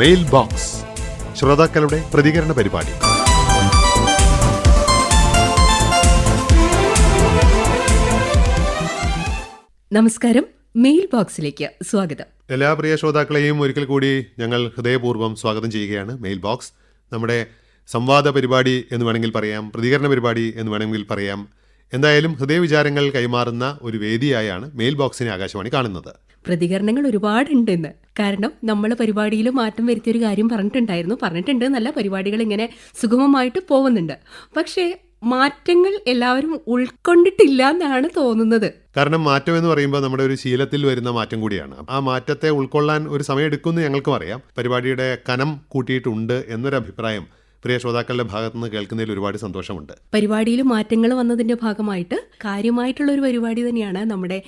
Mail box ശ്രോതാക്കളുടെ പ്രതികരണ പരിപാടി. നമസ്കാരം. മെയിൽ ബോക്സിലേക്ക് സ്വാഗതം. എല്ലാ പ്രിയ ശ്രോതാക്കളെയും ഒരിക്കൽ കൂടി ഞങ്ങൾ ഹൃദയപൂർവം സ്വാഗതം ചെയ്യുകയാണ്. മെയിൽ ബോക്സ് നമ്മുടെ സംവാദ പരിപാടി എന്ന് വേണമെങ്കിൽ പറയാം പ്രതികരണ പരിപാടി എന്ന് വേണമെങ്കിൽ പറയാം. എന്തായാലും ഹൃദയവിചാരങ്ങൾ കൈമാറുന്ന ഒരു വേദിയായാണ് മെയിൽ ബോക്സിനെ ആകാശവാണി കാണുന്നത്. പ്രതികരണങ്ങൾ ഒരുപാടുണ്ടെന്ന്. കാരണം നമ്മൾ പരിപാടിയിൽ മാറ്റം വരുത്തിയ ഒരു കാര്യം പറഞ്ഞിട്ടുണ്ടായിരുന്നു. പറഞ്ഞിട്ടുണ്ട് നല്ല പരിപാടികൾ ഇങ്ങനെ സുഗമമായിട്ട് പോകുന്നുണ്ട്. പക്ഷേ മാറ്റങ്ങൾ എല്ലാവരും ഉൾക്കൊണ്ടിട്ടില്ല എന്നാണ് തോന്നുന്നത്. കാരണം മാറ്റം എന്ന് പറയുമ്പോൾ നമ്മുടെ ഒരു ശീലത്തിൽ വരുന്ന മാറ്റം കൂടിയാണ്. ആ മാറ്റത്തെ ഉൾക്കൊള്ളാൻ ഒരു സമയം എടുക്കുമെന്ന് ഞങ്ങൾക്കും അറിയാം. പരിപാടിയുടെ കനം കൂട്ടിയിട്ടുണ്ട് എന്നൊരു അഭിപ്രായം പ്രിയ ശ്രോതാക്കളുടെ ഭാഗത്തു നിന്ന് കേൾക്കുന്നതിൽ ഒരുപാട് സന്തോഷമുണ്ട്. പരിപാടിയിൽ മാറ്റങ്ങൾ വന്നതിന്റെ ഭാഗമായിട്ട് കാര്യമായിട്ടുള്ള ഒരു പരിപാടി തന്നെയാണ് നമ്മുടെ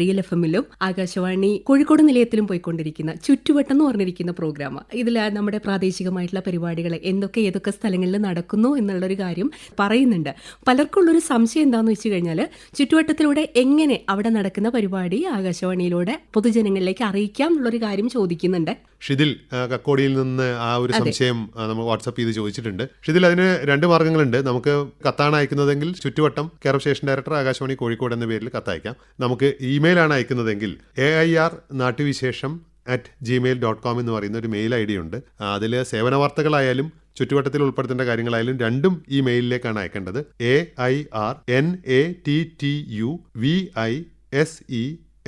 റിയൽ എഫ് എമ്മിലും ആകാശവാണി കോഴിക്കോട് നിലയത്തിലും പോയിക്കൊണ്ടിരിക്കുന്ന ചുറ്റുവട്ടം എന്ന് പറഞ്ഞിരിക്കുന്ന പ്രോഗ്രാം ഇതിൽ നമ്മുടെ പ്രാദേശികമായിട്ടുള്ള പരിപാടികൾ എന്തൊക്കെ ഏതൊക്കെ സ്ഥലങ്ങളിൽ നടക്കുന്നു എന്നുള്ളൊരു കാര്യം പറയുന്നുണ്ട്. പലർക്കുള്ളൊരു സംശയം എന്താണെന്ന് വെച്ച് കഴിഞ്ഞാൽ ചുറ്റുവട്ടത്തിലൂടെ എങ്ങനെ അവിടെ നടക്കുന്ന പരിപാടി ആകാശവാണിയിലൂടെ പൊതുജനങ്ങളിലേക്ക് അറിയിക്കാം എന്നുള്ളൊരു കാര്യം ചോദിക്കുന്നുണ്ട്. ഷിതിൽ കക്കോടിയിൽ നിന്ന് ആ ഒരു സംശയം നമ്മൾ വാട്സപ്പ് ചെയ്ത് ചോദിച്ചിട്ടുണ്ട്. ഷിതിൽ അതിന് രണ്ട് മാർഗങ്ങളുണ്ട് നമുക്ക് കത്താണ് അയക്കുന്നതെങ്കിൽ ചുറ്റുവട്ടം care of station director Akashvani Kozhikode എന്ന പേരിൽ കത്തയക്കാം നമുക്ക് ഇമെയിലാണ് അയക്കുന്നതെങ്കിൽ എ ഐ ആർ നാട്ടുവിശേഷം അറ്റ് ജിമെയിൽ ഡോട്ട് കോം എന്ന് പറയുന്ന ഒരു മെയിൽ ഐ ഡി ഉണ്ട്. അതിൽ സേവന വാർത്തകളായാലും ചുറ്റുവട്ടത്തിൽ ഉൾപ്പെടുത്തേണ്ട കാര്യങ്ങളായാലും രണ്ടും ഈ മെയിലിലേക്കാണ് അയക്കേണ്ടത്. A I R N A T T U V I S E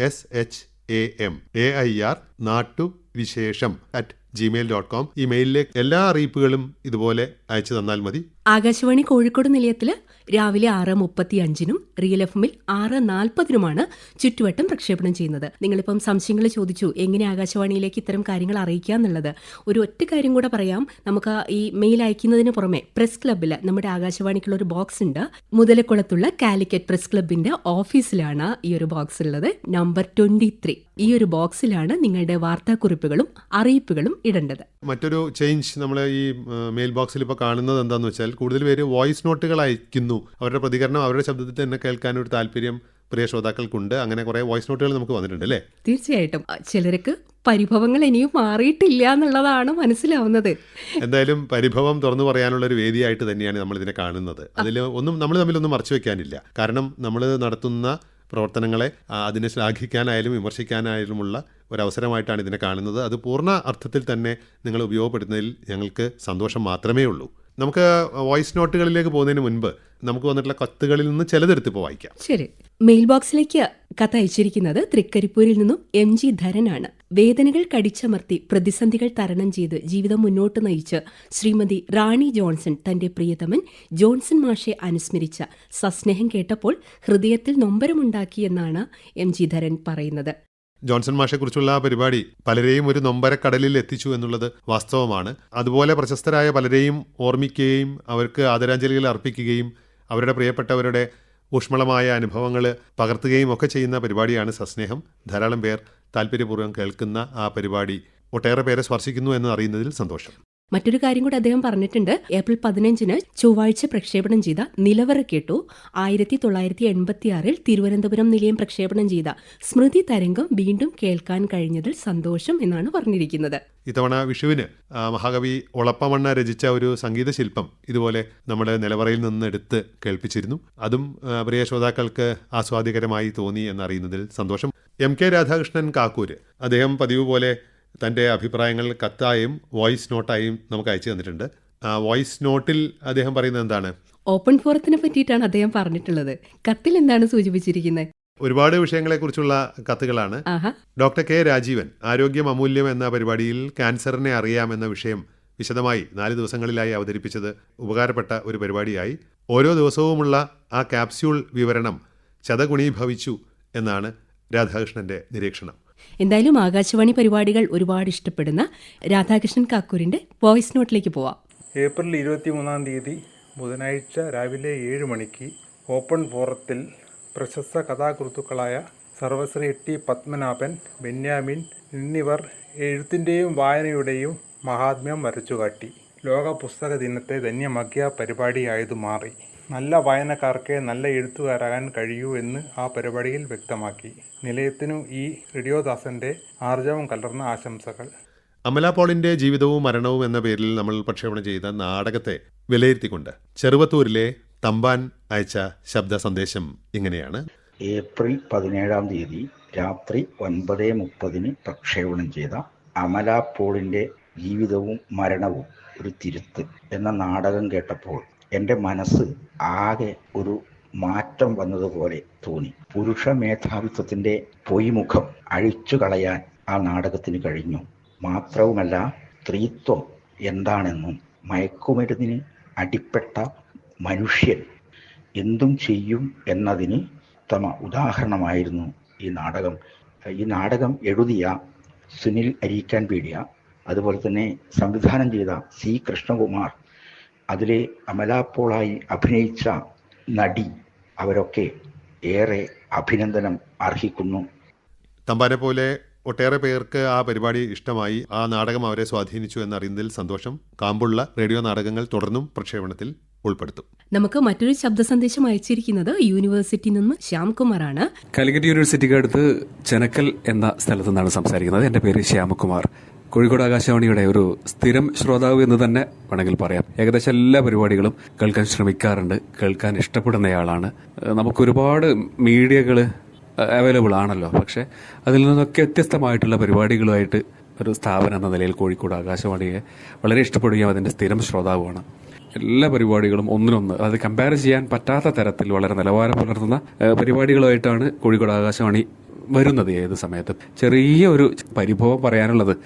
S H A M A I R നാട്ടു വിശേഷം അറ്റ് ജിമെയിൽ ഡോട്ട് കോം ഈ മെയിലിലെ എല്ലാ അറിയിപ്പുകളും ഇതുപോലെ അയച്ചു തന്നാൽ മതി. ആകാശവാണി കോഴിക്കോട് നിലയത്തിൽ രാവിലെ ആറ് മുപ്പത്തി അഞ്ചിനും റിയൽ എഫ് എമ്മിൽ ആറ് നാൽപ്പതിനുമാണ് ചുറ്റുവട്ടം പ്രക്ഷേപണം ചെയ്യുന്നത്. നിങ്ങളിപ്പം സംശയങ്ങൾ ചോദിച്ചു എങ്ങനെ ആകാശവാണിയിലേക്ക് ഇത്തരം കാര്യങ്ങൾ അറിയിക്കുക എന്നുള്ളത്? ഒരു ഒറ്റ കാര്യം കൂടെ പറയാം. നമുക്ക് ഈ മെയിൽ അയക്കുന്നതിന് പുറമെ പ്രസ് ക്ലബ്ബിൽ നമ്മുടെ ആകാശവാണിക്കുള്ള ഒരു ബോക്സ് ഉണ്ട്. മുതലക്കുളത്തുള്ള കാലിക്കറ്റ് പ്രസ് ക്ലബിന്റെ ഓഫീസിലാണ് ഈ ഒരു ബോക്സ് ഉള്ളത്. നമ്പർ ട്വന്റി ത്രീ ഈ ഒരു ബോക്സിലാണ് നിങ്ങളുടെ വാർത്താക്കുറിപ്പുകളും അറിയിപ്പുകളും ഇടേണ്ടത്. മറ്റൊരു ചേഞ്ച് നമ്മൾ ഈ മെയിൽ ബോക്സിൽ ഇപ്പോൾ കാണുന്നത് എന്താണെന്ന് വെച്ചാൽ കൂടുതൽ പേര് വോയിസ് നോട്ടുകൾ അയക്കുന്നു. അവരുടെ പ്രതികരണം അവരുടെ ശബ്ദത്തിൽ തന്നെ കേൾക്കാൻ ഒരു താല്പര്യം പ്രിയ ശ്രോതാക്കൾക്കുണ്ട്. അങ്ങനെ കുറേ വോയിസ് നോട്ടുകൾ നമുക്ക് വന്നിട്ടുണ്ട് അല്ലേ? തീർച്ചയായിട്ടും. ചിലർക്ക് പരിഭവങ്ങൾ ഇനിയും മാറിയിട്ടില്ല എന്നുള്ളതാണ് മനസ്സിലാവുന്നത്. എന്തായാലും പരിഭവം തുറന്നു പറയാനുള്ള ഒരു വേദിയായിട്ട് തന്നെയാണ് നമ്മൾ ഇതിനെ കാണുന്നത്. അതിൽ ഒന്നും നമ്മൾ തമ്മിലൊന്നും മറച്ചു വെക്കാനില്ല. കാരണം നമ്മൾ നടത്തുന്ന പ്രവർത്തനങ്ങളെ അതിനെ ശ്ലാഘിക്കാനായാലും വിമർശിക്കാനായാലുമുള്ള അവസരമായിട്ടാണ് ഇതിനെ കാണുന്നത്. അത് പൂർണ അർത്ഥത്തിൽ തന്നെ നിങ്ങൾ ഉപയോഗപ്പെടുത്തുന്നതിൽ ഞങ്ങൾക്ക് സന്തോഷം മാത്രമേ ഉള്ളൂ. നമുക്ക് വോയിസ് നോട്ടുകളിലേക്ക് പോകുന്നതിന് മുൻപ് നമുക്ക് വന്നിട്ടുള്ള കത്തുകളിൽ നിന്ന് ചിലതെടുത്ത് ഇപ്പോൾ വായിക്കാം. ശരി. മെയിൽ ബോക്സിലേക്ക് കത്ത് അയച്ചിരിക്കുന്നത് തൃക്കരിപ്പൂരിൽ നിന്നും എം ജി ധരനാണ്. വേദനകൾ കടിച്ചമർത്തി പ്രതിസന്ധികൾ തരണം ചെയ്ത് ജീവിതം മുന്നോട്ട് നയിച്ച് ശ്രീമതി റാണി ജോൺസൺ തന്റെ പ്രിയതമൻ ജോൺസൺ മാഷെ അനുസ്മരിച്ച സസ്നേഹം കേട്ടപ്പോൾ ഹൃദയത്തിൽ നൊമ്പരമുണ്ടാക്കിയെന്നാണ് എം ജി ധരൻ പറയുന്നത്. ജോൺസൺ മാഷെക്കുറിച്ചുള്ള പരിപാടി പലരെയും ഒരു നൊമ്പരക്കടലിൽ എത്തിച്ചു എന്നുള്ളത് വാസ്തവമാണ്. അതുപോലെ പ്രശസ്തരായ പലരെയും ഓർമ്മിക്കുകയും അവർക്ക് ആദരാഞ്ജലികൾ അർപ്പിക്കുകയും അവരുടെ പ്രിയപ്പെട്ടവരുടെ ഊഷ്മളമായ അനുഭവങ്ങൾ പകർത്തുകയും ഒക്കെ ചെയ്യുന്ന പരിപാടിയാണ് സസ്നേഹം. ധാരാളം പേർ താല്പര്യപൂർവം കേൾക്കുന്ന ആ പരിപാടി ഒട്ടേറെ പേരെ സ്പർശിക്കുന്നു എന്ന് അറിയുന്നതിൽ സന്തോഷം. മറ്റൊരു കാര്യം കൂടി അദ്ദേഹം പറഞ്ഞിട്ടുണ്ട്. ഏപ്രിൽ പതിനഞ്ചിന് ചൊവ്വാഴ്ച പ്രക്ഷേപണം ചെയ്ത നിലവറ കേട്ടു. ആയിരത്തി തൊള്ളായിരത്തി എൺപത്തിയാറിൽ തിരുവനന്തപുരം നിലയം പ്രക്ഷേപണം ചെയ്ത സ്മൃതി തരംഗം വീണ്ടും കേൾക്കാൻ കഴിഞ്ഞതിൽ സന്തോഷം എന്നാണ് പറഞ്ഞിരിക്കുന്നത്. ഇത്തവണ വിഷുവിന് മഹാകവി ഒളപ്പമണ്ണ രചിച്ച ഒരു സംഗീത ശില്പം ഇതുപോലെ നമ്മുടെ നിലവറയിൽ നിന്ന് എടുത്ത് കേൾപ്പിച്ചിരുന്നു. അതും പ്രിയ ശ്രോതാക്കൾക്ക് ആസ്വാദികരമായി തോന്നി എന്നറിയുന്നതിൽ സന്തോഷം. എം കെ രാധാകൃഷ്ണൻ കാക്കൂര് അദ്ദേഹം പതിവ് പോലെ തന്റെ അഭിപ്രായങ്ങൾ കത്തായും വോയിസ് നോട്ടായും നമുക്ക് അയച്ചു തന്നിട്ടുണ്ട്. ആ, വോയിസ് നോട്ടിൽ അദ്ദേഹം പറയുന്നത് എന്താണ്? ഓപ്പൺ ഫോറത്തിനെ പറ്റിയിട്ടാണ് അദ്ദേഹം പറഞ്ഞിട്ടുള്ളത്. കത്തിൽ എന്താണ് സൂചിപ്പിച്ചിരിക്കുന്നത്? ഒരുപാട് വിഷയങ്ങളെക്കുറിച്ചുള്ള കത്തുകളാണ്. ഡോക്ടർ കെ രാജീവൻ ആരോഗ്യം അമൂല്യം എന്ന പരിപാടിയിൽ ക്യാൻസറിനെ അറിയാം എന്ന വിഷയം വിശദമായി നാല് ദിവസങ്ങളിലായി അവതരിപ്പിച്ചത് ഉപകാരപ്പെട്ട ഒരു പരിപാടിയായി. ഓരോ ദിവസവുമുള്ള ആ ക്യാപ്സ്യൂൾ വിവരണം ശതഗുണീഭവിച്ചു എന്നാണ് രാധാകൃഷ്ണന്റെ നിരീക്ഷണം. എന്തായാലും ആകാശവാണി പരിപാടികൾ ഒരുപാട് ഇഷ്ടപ്പെടുന്ന രാധാകൃഷ്ണൻ കാക്കൂരിന്റെ വോയിസ് നോട്ടിലേക്ക് പോവാം. ഏപ്രിൽ ഇരുപത്തി മൂന്നാം തീയതി ബുധനാഴ്ച രാവിലെ ഏഴ് മണിക്ക് ഓപ്പൺ ഫോറത്തിൽ പ്രശസ്ത കഥാകൃത്തുക്കളായ സർവശ്രീ ടി പത്മനാഭൻ ബെന്യാമിൻ എന്നിവർ എഴുത്തിന്റെയും വായനയുടെയും മഹാത്മ്യം വരച്ചുകാട്ടി. ലോക പുസ്തക ദിനത്തെ ധന്യമാക്കിയ പരിപാടിയായതു മാറി. നല്ല വായനക്കാർക്കേ നല്ല എഴുത്തുകാരാകാൻ കഴിയൂ എന്ന് ആ പരിപാടിയിൽ വ്യക്തമാക്കി. നിലയത്തിനു ഈ റേഡിയോദാസന്റെ ആർജവം കലർന്ന ആശംസകൾ. അമല പോളിന്റെ ജീവിതവും മരണവും എന്ന പേരിൽ നമ്മൾ പ്രക്ഷേപണം ചെയ്ത നാടകത്തെ വിലയിരുത്തിക്കൊണ്ട് ചെറുവത്തൂരിലെ തമ്പാൻ അയച്ച ശബ്ദ സന്ദേശം ഇങ്ങനെയാണ്. ഏപ്രിൽ പതിനേഴാം തീയതി രാത്രി ഒൻപത് മുപ്പതിന് പ്രക്ഷേപണം ചെയ്ത അമല പോളിന്റെ ജീവിതവും മരണവും ഒരു തിരുത്ത് എന്ന നാടകം കേട്ടപ്പോൾ എന്റെ മനസ്സ് ആകെ ഒരു മാറ്റം വന്നതുപോലെ തോന്നി. പുരുഷ മേധാവിത്വത്തിന്റെ പൊയ്മുഖം അഴിച്ചു കളയാൻ ആ നാടകത്തിന് കഴിഞ്ഞു. മാത്രവുമല്ല സ്ത്രീത്വം എന്താണെന്നും മയക്കുമരുന്നിന് അടിപ്പെട്ട മനുഷ്യൻ എന്തും ചെയ്യും എന്നതിന് ഉത്തമ ഉദാഹരണമായിരുന്നു ഈ നാടകം. ഈ നാടകം എഴുതിയ സുനിൽ അരീക്കാൻ പീഡിയ അതുപോലെ തന്നെ സംവിധാനം ചെയ്ത സി കൃഷ്ണകുമാർ അതിലെ അമലാപ്പോളായി അഭിനയിച്ച നടി അവരൊക്കെ ഏറെ അഭിനന്ദനം അർഹിക്കുന്നു. തമ്പാനെ പോലെ ഒട്ടേറെ പേർക്ക് ആ പരിപാടി ഇഷ്ടമായി. ആ നാടകം അവരെ സ്വാധീനിച്ചു എന്നറിയുന്നതിൽ സന്തോഷം. കാമ്പുള്ള റേഡിയോ നാടകങ്ങൾ തുടർന്നും പ്രക്ഷേപണത്തിൽ ഉൾപ്പെടുത്തും. നമുക്ക് മറ്റൊരു ശബ്ദ സന്ദേശം അയച്ചിരിക്കുന്നത് യൂണിവേഴ്സിറ്റി നിന്ന് ശ്യാംകുമാറാണ്. കാലിക്കറ്റ് യൂണിവേഴ്സിറ്റിക്ക് അടുത്ത് ചെനക്കൽ എന്ന സ്ഥലത്തു നിന്നാണ് സംസാരിക്കുന്നത്. എന്റെ പേര് ശ്യാമകുമാർ കോഴിക്കോട് ആകാശവാണിയുടെ ഒരു സ്ഥിരം ശ്രോതാവ് എന്ന് തന്നെ വേണമെങ്കിൽ പറയാം. ഏകദേശം എല്ലാ പരിപാടികളും കേൾക്കാൻ ശ്രമിക്കാറുണ്ട്. കേൾക്കാൻ ഇഷ്ടപ്പെടുന്നയാളാണ്. നമുക്കൊരുപാട് മീഡിയകൾ അവൈലബിൾ ആണല്ലോ. പക്ഷെ അതിൽ നിന്നൊക്കെ വ്യത്യസ്തമായിട്ടുള്ള പരിപാടികളുമായിട്ട് ഒരു സ്ഥാപനം എന്ന നിലയിൽ കോഴിക്കോട് ആകാശവാണിയെ വളരെ ഇഷ്ടപ്പെടുകയും അതിന്റെ സ്ഥിരം ശ്രോതാവുമാണ്. എല്ലാ പരിപാടികളും ഒന്നിനൊന്ന് അതായത് കമ്പയർ ചെയ്യാൻ പറ്റാത്ത തരത്തിൽ വളരെ നിലവാരം പുലർത്തുന്ന പരിപാടികളുമായിട്ടാണ് കോഴിക്കോട് ആകാശവാണി വരുന്നത് ഏത് സമയത്തും? ചെറിയ ഒരു പരിഭവം പറയാനുള്ളത്.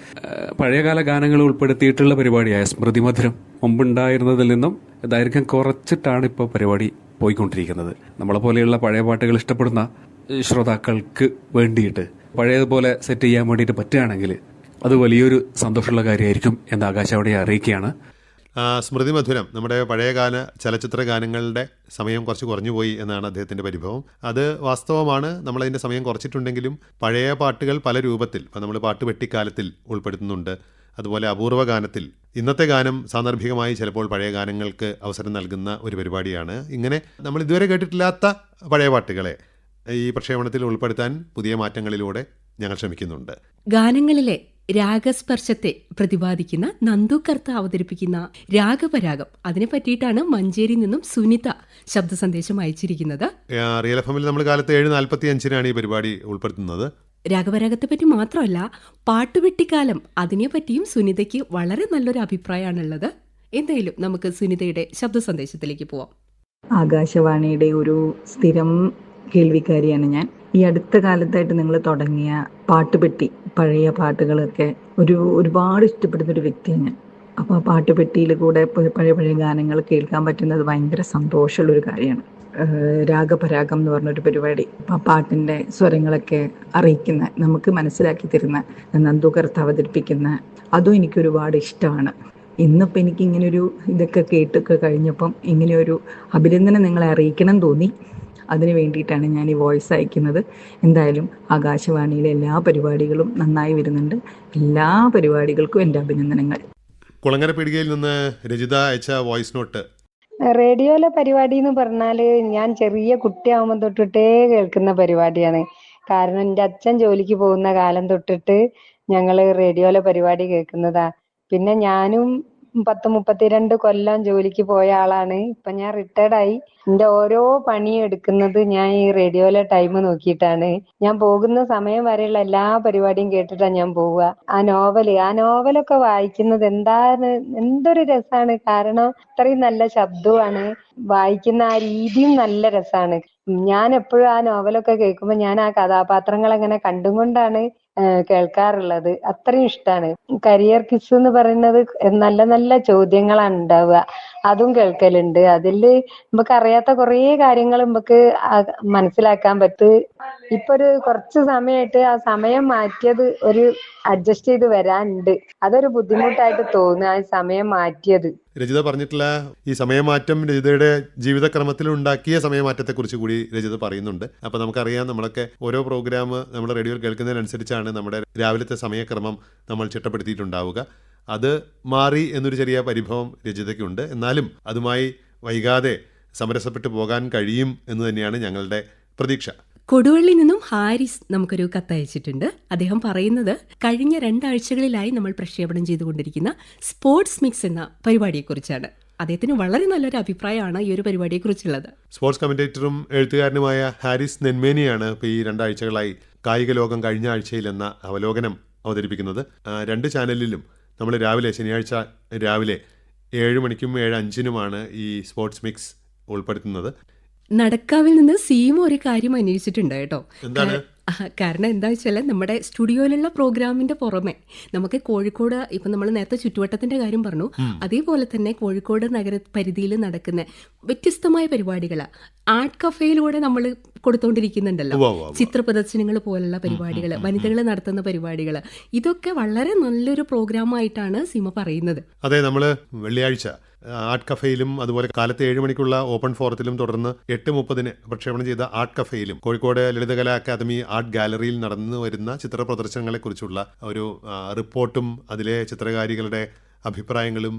പഴയകാല ഗാനങ്ങൾ ഉൾപ്പെടുത്തിയിട്ടുള്ള പരിപാടിയായ സ്മൃതി മധുരം മുമ്പുണ്ടായിരുന്നതിൽ നിന്നും ദൈർഘ്യം കുറച്ചിട്ടാണ് ഇപ്പോൾ പരിപാടി പോയിക്കൊണ്ടിരിക്കുന്നത്. നമ്മളെ പോലെയുള്ള പഴയ പാട്ടുകൾ ഇഷ്ടപ്പെടുന്ന ശ്രോതാക്കൾക്ക് വേണ്ടിയിട്ട് പഴയതുപോലെ സെറ്റ് ചെയ്യാൻ വേണ്ടിയിട്ട് പറ്റുകയാണെങ്കിൽ അത് വലിയൊരു സന്തോഷമുള്ള കാര്യമായിരിക്കും എന്ന് ആകാശവാണിയെ അറിയിക്കുകയാണ്. സ്മൃതി മധുരം നമ്മുടെ പഴയകാല ചലച്ചിത്ര ഗാനങ്ങളുടെ സമയം കുറച്ച് കുറഞ്ഞു പോയി എന്നാണ് അദ്ദേഹത്തിന്റെ പരിഭവം. അത് വാസ്തവമാണ് നമ്മളതിന്റെ സമയം കുറച്ചിട്ടുണ്ടെങ്കിലും പഴയ പാട്ടുകൾ പല രൂപത്തിൽ ഇപ്പം നമ്മൾ പാട്ട് വെട്ടിക്കാലത്തിൽ ഉൾപ്പെടുത്തുന്നുണ്ട്. അതുപോലെ അപൂർവ ഗാനത്തിൽ ഇന്നത്തെ ഗാനം സാന്ദർഭികമായി ചിലപ്പോൾ പഴയ ഗാനങ്ങൾക്ക് അവസരം നൽകുന്ന ഒരു പരിപാടിയാണ്. ഇങ്ങനെ നമ്മൾ ഇതുവരെ കേട്ടിട്ടില്ലാത്ത പഴയ പാട്ടുകളെ ഈ പ്രക്ഷേപണത്തിൽ ഉൾപ്പെടുത്താൻ പുതിയ മാറ്റങ്ങളിലൂടെ ഞങ്ങൾ ശ്രമിക്കുന്നുണ്ട്. ഗാനങ്ങളിലെ രാഗസ്പർശത്തെ പ്രതിപാദിക്കുന്ന നന്ദു കർത്ത അവതരിപ്പിക്കുന്ന രാഗപരാഗം. അതിനെ പറ്റിയിട്ടാണ് മഞ്ചേരി നിന്നും സുനിത ശബ്ദ സന്ദേശം അയച്ചിരിക്കുന്നത് റിയൽ എഫ് നമ്മൾ കാലത്ത് ഏഴ് നാൽപ്പത്തി അഞ്ചിനാണ് ഈ പരിപാടി ഉൾപ്പെടുത്തുന്നത്. രാഗപരാഗത്തെ പറ്റി മാത്രമല്ല പാട്ടുവെട്ടിക്കാലം അതിനെ പറ്റിയും സുനിതയ്ക്ക് വളരെ നല്ലൊരു അഭിപ്രായമാണുള്ളത്. എന്തായാലും നമുക്ക് സുനിതയുടെ ശബ്ദ സന്ദേശത്തിലേക്ക് പോവാം. ആകാശവാണിയുടെ ഒരു സ്ഥിരം കേൾവിക്കാരിയാണ് ഞാൻ. ഈ അടുത്ത കാലത്തായിട്ട് നിങ്ങൾ തുടങ്ങിയ പാട്ടുപെട്ടി പഴയ പാട്ടുകളൊക്കെ ഒരു ഒരുപാട് ഇഷ്ടപ്പെടുന്ന ഒരു വ്യക്തിയാണ് ഞാൻ. അപ്പോൾ ആ പാട്ടുപെട്ടിയിൽ കൂടെ പഴയ പഴയ ഗാനങ്ങൾ കേൾക്കാൻ പറ്റുന്നത് ഭയങ്കര സന്തോഷമുള്ളൊരു കാര്യമാണ്. രാഗപരാഗം എന്ന് പറഞ്ഞൊരു പരിപാടി ആ പാട്ടിന്റെ സ്വരങ്ങളൊക്കെ അറിയിക്കുന്ന നമുക്ക് മനസ്സിലാക്കി തരുന്ന നന്ദു കർത്ത് അവതരിപ്പിക്കുന്ന അതും എനിക്ക് ഒരുപാട് ഇഷ്ടമാണ്. ഇന്നിപ്പോൾ എനിക്ക് ഇങ്ങനൊരു ഇതൊക്കെ കേട്ടൊക്കെ കഴിഞ്ഞപ്പം ഇങ്ങനെയൊരു അഭിനന്ദനം നിങ്ങളെ അറിയിക്കണം തോന്നി. അതിന് വേണ്ടിയിട്ടാണ് ഞാൻ ഈ വോയിസ് അയക്കുന്നത്. എന്തായാലും ആകാശവാണിയിലെ എല്ലാ പരിപാടികളും നന്നായി വരുന്നുണ്ട്. എല്ലാ പരിപാടികൾക്കും എന്റെ അഭിനന്ദനങ്ങൾ. കുളങ്ങര പീടികയിൽ നിന്ന് രജിത അയച്ച വോയിസ് നോട്ട്. റേഡിയോയിലെ പരിപാടി എന്ന് പറഞ്ഞാൽ ഞാൻ ചെറിയ കുട്ടിയാവുമ്പോൾ തൊട്ടിട്ടേ കേൾക്കുന്ന പരിപാടിയാണ്. കാരണം എന്റെ അച്ഛൻ ജോലിക്ക് പോകുന്ന കാലം തൊട്ടിട്ട് ഞങ്ങൾ റേഡിയോയിലെ പരിപാടി കേൾക്കുന്നതാ. പിന്നെ ഞാനും പത്ത് മുപ്പത്തിരണ്ട് കൊല്ലം ജോലിക്ക് പോയ ആളാണ്. ഇപ്പൊ ഞാൻ റിട്ടയർഡ് ആയി. എന്റെ ഓരോ പണി എടുക്കുന്നത് ഞാൻ ഈ റേഡിയോയിലെ ടൈം നോക്കിയിട്ടാണ്. ഞാൻ പോകുന്ന സമയം വരെയുള്ള എല്ലാ പരിപാടിയും കേട്ടിട്ടാണ് ഞാൻ പോവുക. ആ നോവൽ ആ നോവലൊക്കെ വായിക്കുന്നത് എന്താണ് എന്തൊരു രസാണ്. കാരണം അത്രയും നല്ല ശബ്ദമാണ് വായിക്കുന്ന ആ രീതിയും നല്ല രസാണ്. ഞാൻ എപ്പോഴും ആ നോവലൊക്കെ കേൾക്കുമ്പോൾ ഞാൻ ആ കഥാപാത്രങ്ങൾ അങ്ങനെ കണ്ടുകൊണ്ടാണ് ഏഹ് കേൾക്കാറുള്ളത്. അത്രയും ഇഷ്ടമാണ് കരിയർ കിസ് എന്ന് പറയുന്നത് നല്ല നല്ല ചോദ്യങ്ങളാണ് ഉണ്ടാവുക. അതും കേൾക്കലുണ്ട്. അതിൽ നമുക്ക് അറിയാത്ത കുറേ കാര്യങ്ങൾ നമുക്ക് മനസ്സിലാക്കാൻ പറ്റും. ഇപ്പൊ ഒരു കുറച്ച് സമയമായിട്ട് ആ സമയം മാറ്റിയത് ഒരു അഡ്ജസ്റ്റ് ചെയ്ത് വരാനുണ്ട്. അതൊരു ബുദ്ധിമുട്ടായിട്ട് തോന്നുക ആ സമയം മാറ്റിയത്. രജിത പറഞ്ഞിട്ടില്ല. ഈ സമയമാറ്റം രജിതയുടെ ജീവിതക്രമത്തിൽ ഉണ്ടാക്കിയ സമയമാറ്റത്തെക്കുറിച്ച് കൂടി രജിത പറയുന്നുണ്ട്. അപ്പൊ നമുക്കറിയാം നമ്മളൊക്കെ ഓരോ പ്രോഗ്രാം നമ്മൾ റേഡിയോയിൽ കേൾക്കുന്നതിനനുസരിച്ചാണ് നമ്മുടെ രാവിലത്തെ സമയക്രമം നമ്മൾ ചിട്ടപ്പെടുത്തിയിട്ടുണ്ടാവുക. അത് മാറി എന്നൊരു ചെറിയ പരിഭവം രചിതയ്ക്കുണ്ട്. എന്നാലും അതുമായി വൈകാതെ സമരസപ്പെട്ടു പോകാൻ കഴിയും എന്ന് തന്നെയാണ് ഞങ്ങളുടെ പ്രതീക്ഷ. കൊടുവള്ളി നിന്നും ഹാരിസ് നമുക്കൊരു കത്തയച്ചിട്ടുണ്ട്. അദ്ദേഹം പറയുന്നത് കഴിഞ്ഞ രണ്ടാഴ്ചകളിലായി നമ്മൾ പ്രക്ഷേപണം ചെയ്തുകൊണ്ടിരിക്കുന്ന സ്പോർട്സ് മിക്സ് എന്ന പരിപാടിയെക്കുറിച്ചാണ്. അദ്ദേഹത്തിന് വളരെ നല്ലൊരു അഭിപ്രായമാണ് ഈ ഒരു പരിപാടിയെക്കുറിച്ചുള്ളത്. സ്പോർട്സ് കമന്റേറ്ററും എഴുത്തുകാരനുമായ ഹാരിസ് നെന്മേനിയാണ് ഇപ്പോൾ ഈ രണ്ടാഴ്ചകളായി കായിക ലോകം കഴിഞ്ഞ ആഴ്ചയിൽ എന്ന അവലോകനം അവതരിപ്പിക്കുന്നത് രണ്ട് ചാനലിലും നമ്മൾ രാവിലെ ശനിയാഴ്ച രാവിലെ ഏഴ് മണിക്കും ഏഴ് അഞ്ചിനുമാണ് ഈ സ്പോർട്സ് മിക്സ് ഉൾപ്പെടുത്തുന്നത്. നടക്കാവിൽ നിന്ന് സീമ ഒരു കാര്യം അന്വേഷിച്ചിട്ടുണ്ട് കേട്ടോ. എന്താണ്? കാരണം എന്താ വെച്ചാൽ നമ്മുടെ സ്റ്റുഡിയോയിലുള്ള പ്രോഗ്രാമിന്റെ പുറമെ നമുക്ക് കോഴിക്കോട് ഇപ്പം നമ്മൾ നേരത്തെ ചുറ്റുവട്ടത്തിന്റെ കാര്യം പറഞ്ഞു അതേപോലെ തന്നെ കോഴിക്കോട് നഗര പരിധിയിൽ നടക്കുന്ന വ്യത്യസ്തമായ പരിപാടികൾ ആർട്ട് കഫേയിലൂടെ നമ്മൾ കൊടുത്തോണ്ടിരിക്കുന്നുണ്ടല്ലോ. ചിത്ര പ്രദർശനങ്ങൾ പോലുള്ള പരിപാടികൾ വനിതകൾ നടത്തുന്ന പരിപാടികൾ ഇതൊക്കെ വളരെ നല്ലൊരു പ്രോഗ്രാമായിട്ടാണ് സീമ പറയുന്നത്. അതെ നമ്മൾ വെള്ളിയാഴ്ച ആർട്ട് കഫേയിലും അതുപോലെ കാലത്ത് ഏഴ് മണിക്കുള്ള ഓപ്പൺ ഫോറത്തിലും തുടർന്ന് എട്ട് മുപ്പതിന് പ്രക്ഷേപണം ചെയ്ത ആർട്ട് കഫേയിലും കോഴിക്കോട് ലളിതകലാ അക്കാദമി ആർട്ട് ഗാലറിയിൽ നടന്നു വരുന്ന ചിത്ര പ്രദർശനങ്ങളെക്കുറിച്ചുള്ള ഒരു ആ, റിപ്പോർട്ടും അതിലെ ചിത്രകാരികളുടെ അഭിപ്രായങ്ങളും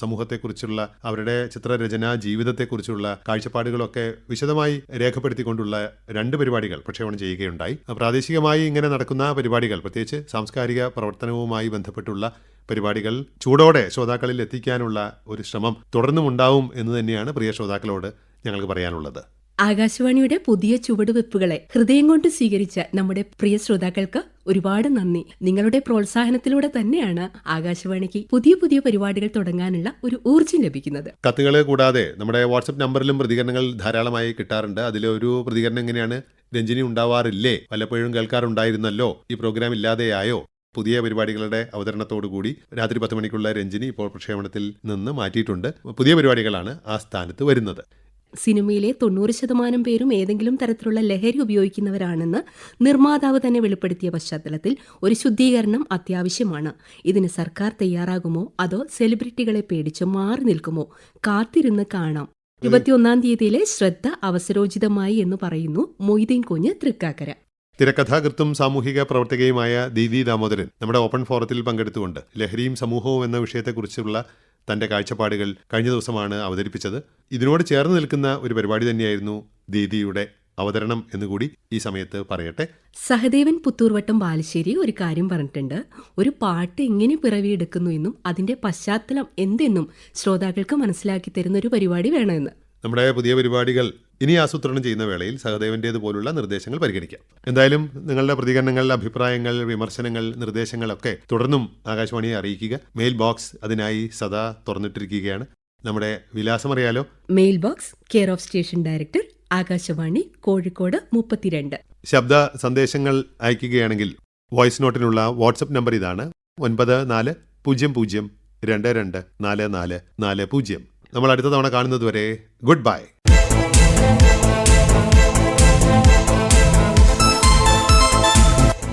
സമൂഹത്തെക്കുറിച്ചുള്ള അവരുടെ ചിത്രരചന ജീവിതത്തെക്കുറിച്ചുള്ള കാഴ്ചപ്പാടുകളൊക്കെ വിശദമായി രേഖപ്പെടുത്തിക്കൊണ്ടുള്ള രണ്ട് പരിപാടികൾ പ്രക്ഷേപണം ചെയ്യുകയുണ്ടായി. പ്രാദേശികമായി ഇങ്ങനെ നടക്കുന്ന പരിപാടികൾ പ്രത്യേകിച്ച് സാംസ്കാരിക പ്രവർത്തനവുമായി ബന്ധപ്പെട്ടുള്ള പരിപാടികൾ ചൂടോടെ ശ്രോതാക്കളിൽ എത്തിക്കാനുള്ള ഒരു ശ്രമം തുടർന്നുമുണ്ടാവും എന്ന് തന്നെയാണ് പ്രിയ ശ്രോതാക്കളോട് ഞങ്ങൾക്ക് പറയാനുള്ളത്. ആകാശവാണിയുടെ പുതിയ ചുവടുവെപ്പുകളെ ഹൃദയം കൊണ്ട് സ്വീകരിച്ച നമ്മുടെ പ്രിയ ശ്രോതാക്കൾക്ക് ഒരുപാട് നന്ദി. നിങ്ങളുടെ പ്രോത്സാഹനത്തിലൂടെ തന്നെയാണ് ആകാശവാണിക്ക് പുതിയ പുതിയ പരിപാടികൾ തുടങ്ങാനുള്ള ഒരു ഊർജം ലഭിക്കുന്നത്. കത്തുകളെ കൂടാതെ നമ്മുടെ വാട്സപ്പ് നമ്പറിലും പ്രതികരണങ്ങൾ ധാരാളമായി കിട്ടാറുണ്ട്. അതിലെ ഒരു പ്രതികരണം എങ്ങനെയാണ്? രഞ്ജിനി ഉണ്ടാവാറില്ലേ? പലപ്പോഴും കേൾക്കാറുണ്ടായിരുന്നല്ലോ? ഈ പ്രോഗ്രാം ഇല്ലാതെയായോ പുതിയ പരിപാടികളുടെ അവതരണത്തോടുകൂടി രാത്രി പത്ത് മണിക്കുള്ള രഞ്ജിനി ഇപ്പോൾ പ്രക്ഷേപണത്തിൽ നിന്ന് മാറ്റിയിട്ടുണ്ട്. പുതിയ പരിപാടികളാണ് ആ സ്ഥാനത്ത് വരുന്നത്. സിനിമയിലെ തൊണ്ണൂറ് ശതമാനം പേരും ഏതെങ്കിലും തരത്തിലുള്ള ലഹരി ഉപയോഗിക്കുന്നവരാണെന്ന് നിർമ്മാതാവ് തന്നെ വെളിപ്പെടുത്തിയ പശ്ചാത്തലത്തിൽ ഒരു ശുദ്ധീകരണം അത്യാവശ്യമാണ്. ഇതിന് സർക്കാർ തയ്യാറാകുമോ? അതോ സെലിബ്രിറ്റികളെ പേടിച്ച് മാറി നിൽക്കുമോ? കാത്തിരുന്ന് കാണാം. ഇരുപത്തിയൊന്നാം തീയതിയിലെ ശ്രദ്ധ അവസരോചിതമായി എന്ന് പറയുന്നു മൊയ്തീൻ കുഞ്ഞ് തൃക്കാക്കര. തിരക്കഥാകൃത്തും സാമൂഹിക പ്രവർത്തകയുമായ ദീദി ദാമോദരൻ നമ്മുടെ ഓപ്പൺ ഫോറത്തിൽ പങ്കെടുത്തുകൊണ്ട് ലഹരിയും സമൂഹവും എന്ന വിഷയത്തെക്കുറിച്ചുള്ള തന്റെ കാഴ്ചപ്പാടുകൾ കഴിഞ്ഞ ദിവസമാണ് അവതരിപ്പിച്ചത്. ഇതിനോട് ചേർന്ന് നിൽക്കുന്ന ഒരു പരിപാടി തന്നെയായിരുന്നു ദീദിയുടെ അവതരണം എന്നുകൂടി ഈ സമയത്ത് പറയട്ടെ. സഹദേവൻ പുത്തൂർവട്ടം ബാലുശ്ശേരി ഒരു കാര്യം പറഞ്ഞിട്ടുണ്ട്. ഒരു പാട്ട് എങ്ങനെ പിറവിയെടുക്കുന്നു എന്നും അതിന്റെ പശ്ചാത്തലം എന്തെന്നും ശ്രോതാക്കൾക്ക് മനസ്സിലാക്കി തരുന്ന ഒരു പരിപാടി വേണമെന്ന്. നമ്മുടെ പുതിയ പരിപാടികൾ ഇനി ആസൂത്രണം ചെയ്യുന്ന വേളയിൽ സഹദേവന്റേത് പോലുള്ള നിർദ്ദേശങ്ങൾ പരിഗണിക്കാം. എന്തായാലും നിങ്ങളുടെ പ്രതികരണങ്ങൾ അഭിപ്രായങ്ങൾ വിമർശനങ്ങൾ നിർദ്ദേശങ്ങളൊക്കെ തുടർന്നും ആകാശവാണിയെ അറിയിക്കുക. മെയിൽ ബോക്സ് അതിനായി സദാ തുറന്നിട്ടിരിക്കുകയാണ്. നമ്മുടെ വിലാസം അറിയാലോ? Mail box care of station director Akashvani Kozhikode മുപ്പത്തിരണ്ട്. ശബ്ദ സന്ദേശങ്ങൾ അയക്കുകയാണെങ്കിൽ വോയിസ് നോട്ടിനുള്ള വാട്സപ്പ് നമ്പർ ഇതാണ് ഒൻപത് നാല് പൂജ്യം പൂജ്യം രണ്ട് രണ്ട് നാല് നാല് നാല് പൂജ്യം. നമ്മൾ അടുത്ത തവണ കാണുന്നതുവരെ ഗുഡ് ബൈ.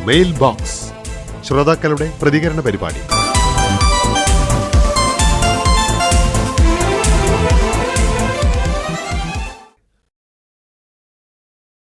മെയിൽ ബോക്സ് ശ്രോതാക്കളുടെ പ്രതികരണ പരിപാടി.